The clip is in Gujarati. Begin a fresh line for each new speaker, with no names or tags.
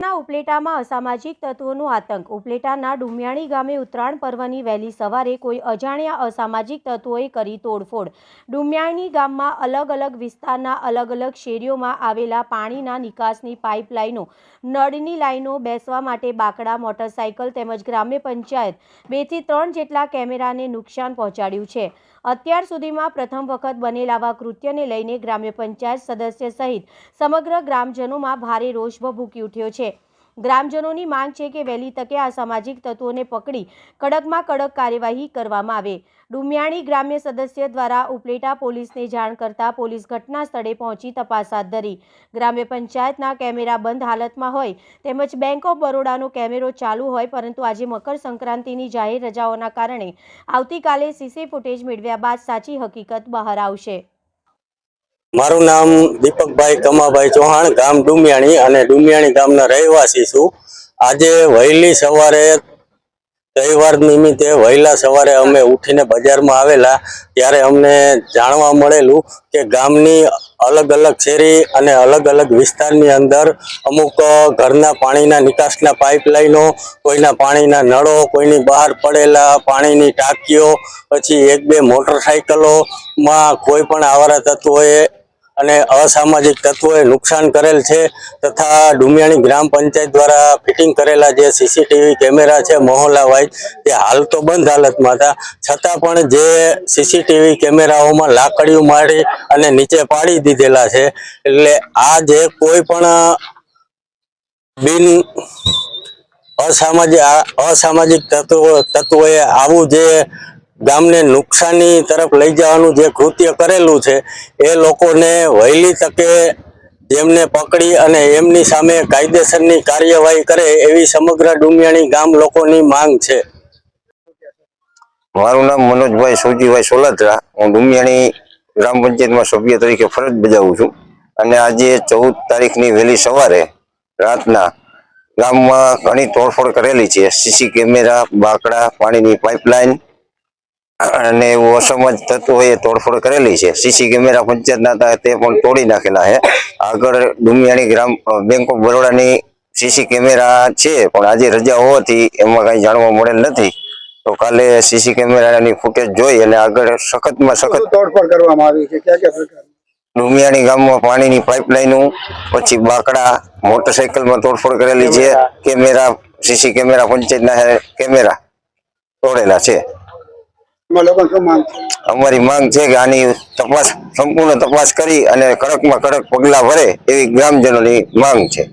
No, ઉપલેટામાં અસામાજિક તત્વોનો આતંક. ઉપલેટાના ડુમિયાણી ગામે ઉત્તરાયણ પર્વની વહેલી સવારે કોઈ અજાણ્યા અસામાજિક તત્વોએ કરી તોડફોડ. ડુમિયાણી ગામમાં અલગ અલગ વિસ્તારના અલગ અલગ શેરીઓમાં આવેલા પાણીના નિકાસની પાઇપલાઇનો, નળની લાઈનો બેસવા માટે બાકડા મોટરસાયકલ તેમજ ગ્રામ્ય પંચાયત બેથી ત્રણ જેટલા કેમેરાને નુકસાન પહોંચાડ્યું છે. અત્યાર સુધીમાં પ્રથમ વખત બનેલા આવા કૃત્યને લઈને ગ્રામ્ય પંચાયત સદસ્ય સહિત સમગ્ર ગ્રામજનોમાં ભારે રોષ ભભૂકી ઉઠ્યો છે. ગ્રામજનોની માંગ છે કે વહેલી તકે આ સામાજિક તત્વોને પકડી કડકમાં કડક કાર્યવાહી કરવામાં આવે. ડુમિયાણી ગ્રામ્ય સદસ્ય દ્વારા ઉપલેટા પોલીસને જાણ કરતા પોલીસ ઘટના સ્થળે પહોંચી તપાસ હાથ ધરી. ગ્રામ્ય પંચાયતના કેમેરા બંધ હાલતમાં હોય તેમજ બેંક ઓફ બરોડાનો કેમેરો ચાલુ હોય પરંતુ આજે મકર સંક્રાંતિની જાહેર રજાઓના કારણે આવતીકાલે સીસી ફૂટેજ મેળવ્યા બાદ સાચી હકીકત બહાર આવશે.
મારું નામ દીપકભાઈ કમાભાઈ ચૌહાણ, ગામ ડુમિયાણી અને ડુમિયાણી ગામના રહેવાસી છું. આજે વહેલી સવારે તહેવાર નિમિત્તે વહેલા સવારે અમે ઉઠીને બજારમાં આવેલા, ત્યારે અમને જાણવા મળેલું કે ગામની અલગ અલગ શેરી અને અલગ અલગ વિસ્તારની અંદર અમુક ઘરના પાણીના નિકાસના પાઇપલાઇનો, કોઈના પાણીના નળો, કોઈની બહાર પડેલા પાણીની ટાંકીઓ, પછી એક બે મોટરસાયકલોમાં કોઈ પણ આવારા તત્વોએ અને અસામાજિક તત્વોએ નુકસાન કરેલ છે તથા ડુમિયાણી ગ્રામ પંચાયત દ્વારા ફિટિંગ કરેલા જે સીસીટીવી કેમેરા છે, મહોલ્લા વાઇઝ, તે હાલ તો બંધ હાલતમાં હતા. છતાં પણ જે સીસીટીવી કેમેરાઓમાં લાકડીઓ મારી અને નીચે પાડી દીધેલા છે, એટલે આ જે કોઈ પણ બિન અસામાજિક અસામાજિક તત્વો, તત્વોએ આવું જે ગામને નુકસાની તરફ લઈ જવાનું જે કૃત્ય કરેલું છે, એ લોકોને વહેલી તકે એમને પકડી અને એમની સામે કાયદેસરની કાર્યવાહી કરે એવી સમગ્ર ડુમિયાણી ગામ લોકોની માંગ છે.
મારું નામ મનોજભાઈ સૌજીભાઈ સોલાત્રા. હું ડુમિયાણી ગ્રામ પંચાયતમાં સભ્ય તરીકે ફરજ બજાવું છું. અને આજે ચૌદ તારીખની વહેલી સવારે રાતના ગામમાં ઘણી તોડફોડ કરેલી છે. સીસી કેમેરા, બાકડા, પાણીની પાઇપલાઇન અને એવું અસમજ તત્વોએ તોડફોડ કરેલી છે. સીસી કેમેરા પંચાયતના હતા તે પણ તોડી નાખેલા છે. આગળ ડુમિયાણી ગ્રામ બેંક ઓફ બરોડાની સીસી કેમેરા છે પણ આજે રજા હોવાથી એમાં કઈ જાણવા મળેલ નથી. તો કાલે સીસી કેમેરાની ફૂટેજ જોઈ અને આગળ સખતમાં સખત
તોડફોડ કરવામાં આવી છે? ક્યાં ક્યાં પ્રકાર
ડુમિયાણી ગામમાં પાણીની પાઇપલાઇન પછી બાકડા મોટરસાયકલમાં તોડફોડ કરેલી છે. કેમેરા. સીસી કેમેરા પંચાયતના હે કેમેરા તોડેલા
છે.
અમારી માંગ છે કે આની તપાસ, સંપૂર્ણ તપાસ કરી અને કડકમાં કડક પગલા ભરે એવી ગ્રામજનોની માંગ છે.